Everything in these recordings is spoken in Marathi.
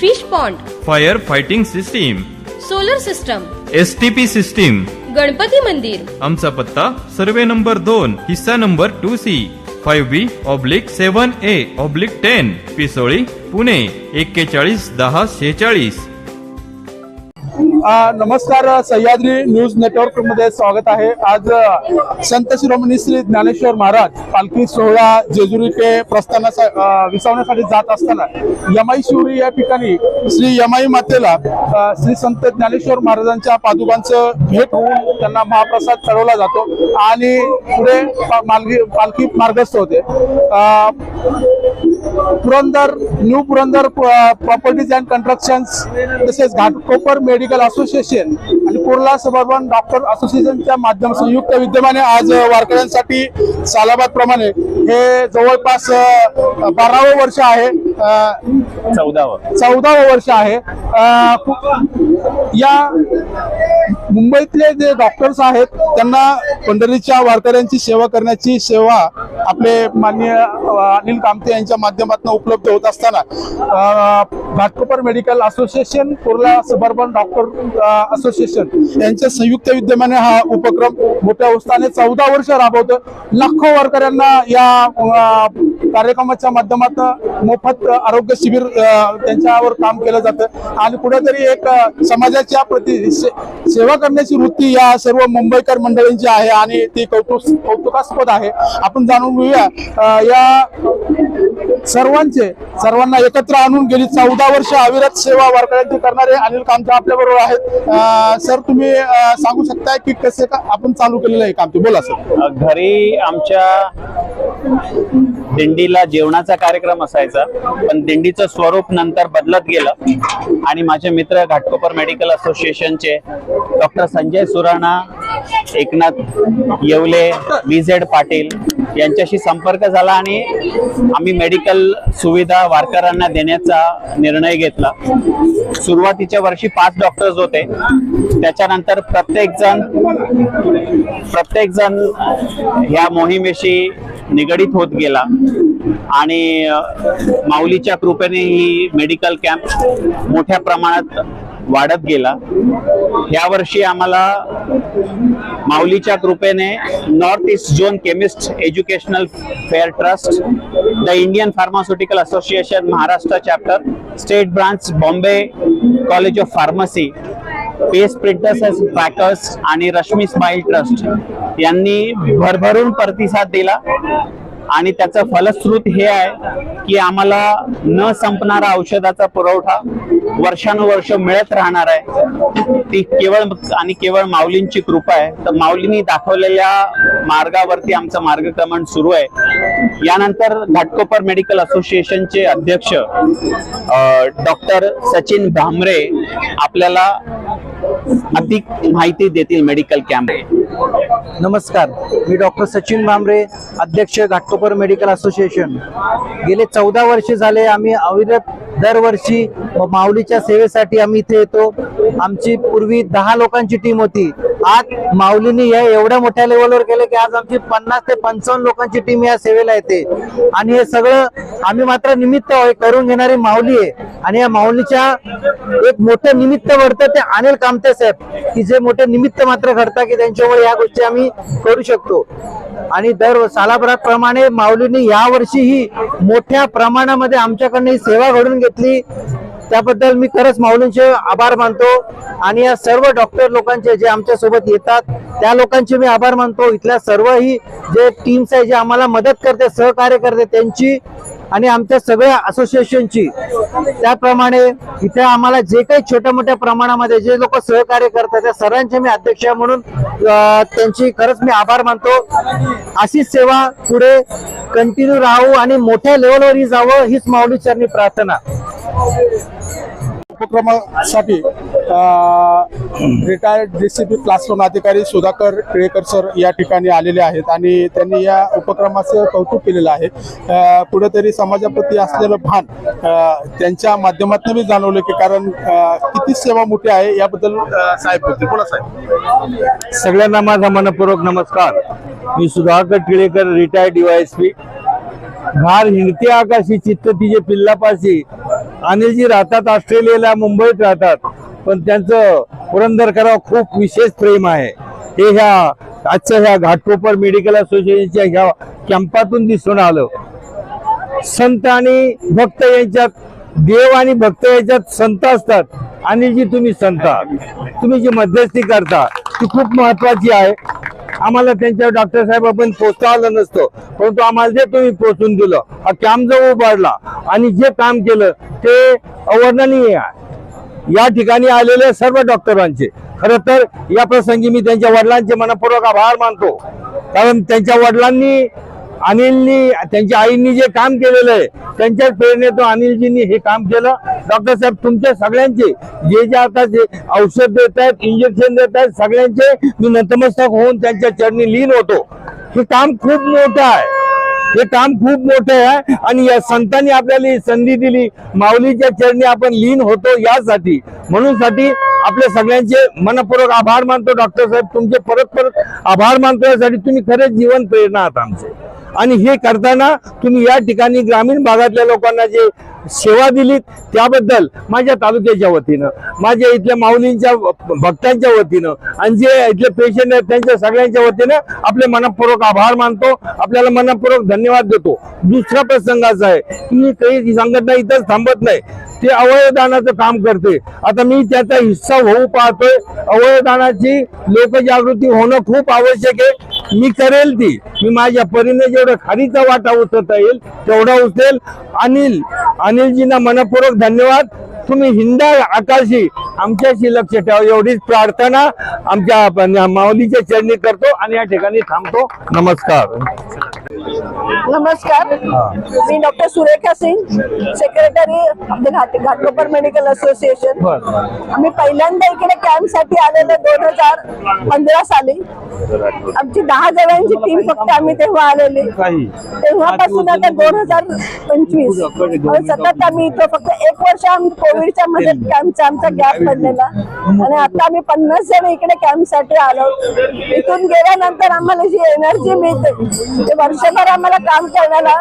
Fish pond fire fighting system solar system S T P system Ganpati मंदिर आमचा पत्ता सर्वे नंबर दोन हिस्सा number two C five B oblique seven A oblique ten Pisoli Pune एक्केचाळीस दहा शेहेचाळीस अ, नमस्कार सह्याद्री न्यूज नेटवर्कमध्ये स्वागत आहे. आज संत शिरोमणी श्री ज्ञानेश्वर महाराज पालखी सोहळा जेजुरी ते प्रस्थानासा अ, विसावण्यासाठी जात असताना यमाई शिवरी या ठिकाणी श्री यमाई मातेला श्री संत ज्ञानेश्वर महाराजांच्या पादुकांचं भेट होऊन त्यांना महाप्रसाद चढवला जातो आणि पुढे मालगी पालखी मार्गस्थ होते. Purandar new Purandar properties and construction तसेच घाटकोपर मेडिकल असोसिएशन आणि कुर्ला सबर्बन डॉक्टर असोसिएशनच्या माध्यम संयुक्त विद्यमाने आज वारकऱ्यांसाठी सालाबाद प्रमाणे हे जवळपास बारावं वर्ष आहे. चौदावं. चौदावं वर्ष आहे. या मुंबईतले जे डॉक्टर्स आहेत त्यांना पंढरीच्या वारकऱ्यांची सेवा करण्याची सेवा आपले माननीय अनिल कामते यांच्या माध्यमातून उपलब्ध होत असताना Ghatkopar medical association Kurla suburban doctor association यांच्या संयुक्त विद्यमाने हा उपक्रम मोठ्या उत्साहाने चौदा वर्ष राबवतो. लाखो वारकऱ्यांना या कार्यक्रमाच्या माध्यमातून मोफत आरोग्य शिबिर त्यांच्यावर काम केलं जातं. आणि कुठेतरी एक समाजाच्या प्रति से- सेवा करण्याची वृत्ती या सर्व मुंबईकर मंडळींची आहे आणि ती कौतुक कौतुकास्पद आहे. आपण जाणून घेऊया या सर्वांचे सर्वांना एकत्र आणून गेली चौदा वर्ष अविरत सेवा वारकऱ्यांची करणारे अनिल कामते आपल्या बरोबर आहेत सर तुम्ही सांगू शकताय की कसे का आपण चालू केलेलं आहे काम? ते बोला सर. घरी आमच्या दिंडीला जेवणाचा कार्यक्रम असायचा पण दिंडीचं स्वरूप नंतर बदलत गेलं. आणि माझे मित्र घाटकोपर मेडिकल असोसिएशनचे doctor Sanjay Surana Eknath Yeole V Z Patil यांच्याशी संपर्क झाला आणि आम्ही मेडिकल सुविधा वारकऱ्यांना देण्याचा निर्णय घेतला. सुरुवातीच्या वर्षी पाच डॉक्टर्स होते. त्याच्यानंतर प्रत्येक जण प्रत्येक जण ह्या मोहिमेशी निगडीत होत गेला. आणि माऊलीच्या कृपेने ही मेडिकल कॅम्प मोठ्या प्रमाणात वाढत गेला. यावर्षी आम्हाला माऊलीच्या कृपेने north east zone chemist educational fair trust the Indian pharmaceutical association Maharashtra chapter state branch Bombay college of pharmacy pace printers and packers आणि रश्मी स्माईल ट्रस्ट यांनी भरभरून प्रतिसाद दिला. आणि त्याचं फलश्रुत हे आहे की आम्हाला न संपणारा औषधाचा पुरवठा वर्षानुवर्ष मिळत राहणार आहे. ती केवळ आणि केवळ माऊलींची कृपा आहे. तर माऊलींनी दाखवलेल्या मार्गावरती आमचं मार्गक्रमण सुरू आहे. यानंतर घाटकोपर मेडिकल असोसिएशनचे अध्यक्ष डॉक्टर सचिन भामरे आपल्याला अधिक माहिती देतील मेडिकल कॅम्प. नमस्कार मी डॉक्टर सचिन भांबरे अध्यक्ष घाटकोपर मेडिकल असोसिएशन. गेले चौदा वर्षे झाले आम्ही अविरत दरवर्षी माऊलीच्या सेवेसाठी आम्ही इथे येतो. आमची पूर्वी दहा लोकांची टीम होती. आज माऊलींनी या एवढ्या मोठ्या लेवलवर केलं की आज आमची पन्नास ते पंचावन्न लोकांची टीम या सेवेला येते. आणि हे सगळं आम्ही मात्र निमित्त करून घेणारी माऊली आहे. आणि या माऊलीच्या एक मोठं निमित्त घडतं ते अनिल कामते साहेब. की जे मोठे निमित्त मात्र घडतात की त्यांच्यामुळे या गोष्टी आम्ही करू शकतो. आणि दर सालाभराप्रमाणे माऊलींनी या वर्षीही मोठ्या प्रमाणामध्ये आमच्याकडनं ही सेवा घडून घेतली. त्याबद्दल मी खरंच माऊलींचे आभार मानतो आणि या सर्व डॉक्टर लोकांचे जे आमच्यासोबत येतात त्या लोकांचे मी आभार मानतो. इथल्या सर्वही जे टीम्स आहे जे आम्हाला मदत करते सहकार्य करते त्यांची आणि आमच्या सगळ्या असोसिएशनची त्याप्रमाणे इथे आम्हाला जे काही छोट्या मोठ्या प्रमाणामध्ये जे लोक सहकार्य करतात त्या सर्वांचे मी अध्यक्ष म्हणून त्यांची खरंच मी आभार मानतो. अशीच सेवा पुढे कंटिन्यू राहू आणि मोठ्या लेवलवर जावं हीच माऊली चरणी प्रार्थना. उपक्रमासाठी retired D C class one अधिकारी सुधाकर टिळेकर सर या ठिकाणी आलेले आहेत आणि त्यांनी या उपक्रमाचं कौतुक केलेलं आहे. कुठेतरी समाजाप्रती असलेलं भान त्यांच्या माध्यमातून मी जाणवलं की कारण किती सेवा मोठी आहे याबद्दल साहेब बोलतील. बोला साहेब. सगळ्यांना माझा मनपूर्वक नमस्कार. मी सुधाकर टिळेकर रिटायर्ड डीवायएसपी घार हिंडते आकाशी चित्त तिचे पिल्लापाशी अनिलजी राहतात ऑस्ट्रेलियाला मुंबईत राहतात पण त्यांचं पुरंदरकराव खूप विशेष प्रेम आहे. हे ह्या आजच्या ह्या घाटकोपर मेडिकल असोसिएशनच्या ह्या कॅम्पातून दिसून आलं. संत आणि भक्त यांच्यात देव आणि भक्त यांच्यात संत असतात. आणि जी तुम्ही संता तुम्ही जी मध्यस्थी करता ती खूप महत्वाची आहे. आम्हाला त्यांच्या डॉक्टर साहेब आपण पोचता आलं नसतं परंतु आम्हाला जे तुम्ही पोचून दिलं हा कॅम्प जो उभारला आणि जे काम केलं ते अवर्णनीय आहे. या ठिकाणी आलेल्या सर्व डॉक्टरांचे. खरं तर या प्रसंगी मी त्यांच्या वडिलांचे मनपूर्वक आभार मानतो. कारण त्यांच्या वडिलांनी अनिलनी त्यांच्या आईंनी जे काम केलेलं आहे त्यांच्याच प्रेरणेतून अनिलजींनी हे काम केलं. डॉक्टर साहेब तुमच्या सगळ्यांचे जे जे आता जे औषध देत आहेत इंजेक्शन देत आहेत सगळ्यांचे मी नतमस्तक होऊन त्यांच्या चरणी लीन होतो. हे काम खूप मोठं आहे. हे काम खूप मोठं आहे आणि या संतांनी आपल्याला ही संधी दिली. माऊलीच्या चरणी आपण लीन होतो यासाठी. म्हणून साठी आपल्या सगळ्यांचे मनपूर्वक आभार मानतो डॉक्टर साहेब. तुमचे परत परत आभार मानतो यासाठी तुम्ही खरेच जीवन प्रेरणा आहात आमचे. आणि हे करताना तुम्ही या ठिकाणी ग्रामीण भागातल्या लोकांना जे सेवा दिलीत त्याबद्दल माझ्या तालुक्याच्या वतीनं माझ्या इथल्या माऊलींच्या भक्तांच्या वतीनं आणि जे इथले पेशंट आहेत त्यांच्या सगळ्यांच्या वतीनं आपले मनपूर्वक आभार मानतो आपल्याला मनपूर्वक धन्यवाद देतो. दुसरा प्रसंगाचा आहे की काही संघटना इथंच थांबत नाही. ते अवयवदानाचं काम करते. आता मी त्याचा हिस्सा होऊ पाहतोय. अवयवदानाची लोकजागृती होणं खूप आवश्यक आहे. मी करेल ती. मी माझ्या परीने जेवढं खारीचा वाटा उचलता येईल तेवढा उचलेल. अनिल अनिलजींना मनपूर्वक धन्यवाद. तुम्ही हिंदा आकाशी आमच्याशी लक्ष ठेवा. एवढीच प्रार्थना आमच्या माऊलीच्या चरणी करतो आणि या ठिकाणी थांबतो. नमस्कार. नमस्कार. मी doctor Surekha Singh secretary Ghatkopar medical association आम्ही पहिल्यांदा इकडे कॅम्पसाठी आलेलो दोन हजार पंधरा साली. आमची दहा जणांची टीम फक्त आम्ही तेव्हा आलेली. तेव्हापासून आता दोन हजार पंचवीस. सतत आम्ही इथं फक्त एक वर्ष आम्ही कोविडच्या मध्ये कॅम्पचा आमचा गॅप पडलेला. आणि आता आम्ही पन्नास जण इकडे कॅम्पसाठी आलो. इथून गेल्यानंतर आम्हाला जी एनर्जी मिळते ते वर्षभर आम्हाला काम करण्याला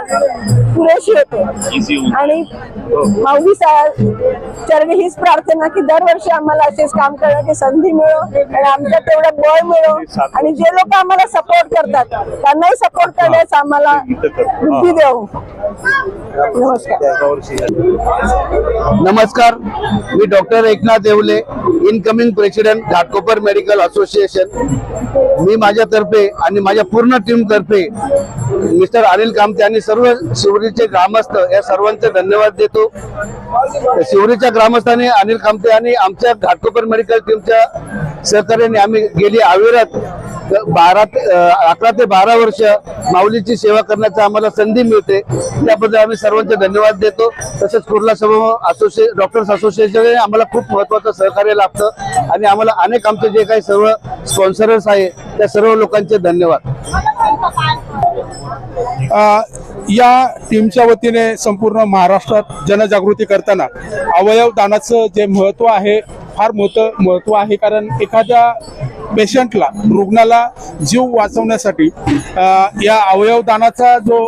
पुरेशी होते. आणि माऊली साहेब चरणी हीच प्रार्थना की दरवर्षी आम्हाला असेच काम करण्याची संधी मिळो आणि आमच्या तेवढं बळ मिळो. आणि जे लोक आम्हाला सपोर्ट करतात त्यांनाही सपोर्ट करण्यास आम्हाला बुद्धी देऊ. नमस्कार. नमस्कार. मी doctor Eknath Deole incoming president Ghatkopar medical association मी माझ्यातर्फे आणि माझ्या पूर्ण टीम तर्फे मिस्टर अनिल कामते आणि सर्व शिवरीचे ग्रामस्थ या सर्वांचे धन्यवाद देतो. शिवरीच्या ग्रामस्थांनी अनिल कामते आणि आमच्या घाटकोपर मेडिकल टीमच्या सहकार्याने आम्ही गेली अविरत बारा ते- अकरा ते बारा वर्ष माऊलीची सेवा करण्याची आम्हाला संधी मिळते. त्याबद्दल आम्ही सर्वांचे धन्यवाद देतो. तसेच कुर्ला सभा असोसिए डॉक्टर्स असोसिएशनने आम्हाला खूप महत्वाचं सहकार्य लाभतं आणि आम्हाला अनेक आमचे जे काही सर्व स्पॉन्सरर्स आहे त्या सर्व लोकांचे धन्यवाद. या टीमच्या वतीने संपूर्ण महाराष्ट्रात जनजागृती करताना अवयव दानाचं जे महत्त्व आहे फार मोठं महत्त्व आहे. कारण एखाद्या पेशंटला रुग्णाला जीव वाचवण्यासाठी या अवयव दानाचा जो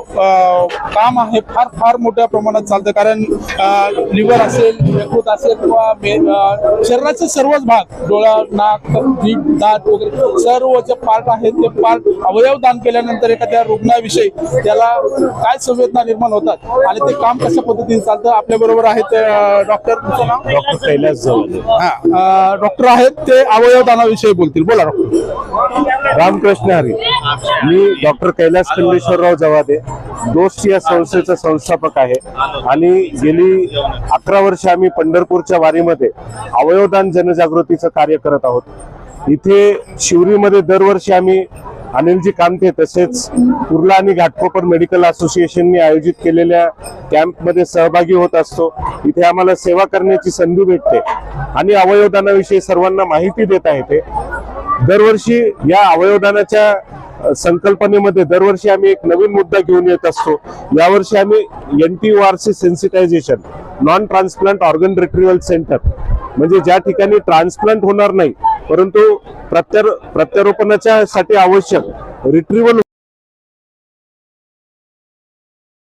काम आहे फार फार मोठ्या प्रमाणात चालतं. कारण लिव्हर असेल यकृत असेल किंवा शरीराचे सर्वच भाग डोळा नाक जीभ दात वगैरे सर्व जे पार्ट आहेत ते पार्ट अवयव दान केल्यानंतर एखाद्या रुग्णाविषयी त्याला काय संवेदना निर्माण होतात आणि ते काम कशा पद्धतीने चालतं आपल्या बरोबर आहेत डॉक्टर डॉक्टर कैलास जवळ. हा डॉक्टर आहेत ते अवयव दानाविषयी बोलतील. बोला डॉक्टर रामकृष्ण हरी. मी डॉक्टर कैलास खंडेश्वरराव जवादे दोस्त या संस्थेचा संस्थापक आहे. आणि गेली अकरा वर्ष आम्ही पंढरपूरच्या वारीमध्ये अवयवदान जनजागृतीचं कार्य करत आहोत. इथे शिवरीमध्ये दरवर्षी आम्ही अनिलजी कामते तसेच कुर्ला आणि घाटकोपर मेडिकल असोसिएशनने आयोजित केलेल्या कॅम्पमध्ये सहभागी होत असतो. इथे आम्हाला सेवा करण्याची संधी भेटते. आणि अवयवदानाविषयी सर्वांना माहिती देता येते दरवर्षी या अवयवदानाच्या संकल्पनेमध्ये दरवर्षी आम्ही एक नवीन मुद्दा घेऊन येत असतो. यावर्षी आम्ही N T R C sensitization non transplant organ retrieval centre म्हणजे ज्या ठिकाणी ट्रान्सप्लांट होणार नाही परंतु प्रत्यार प्रत्यारोपणाच्या साठी आवश्यक रिट्रिवल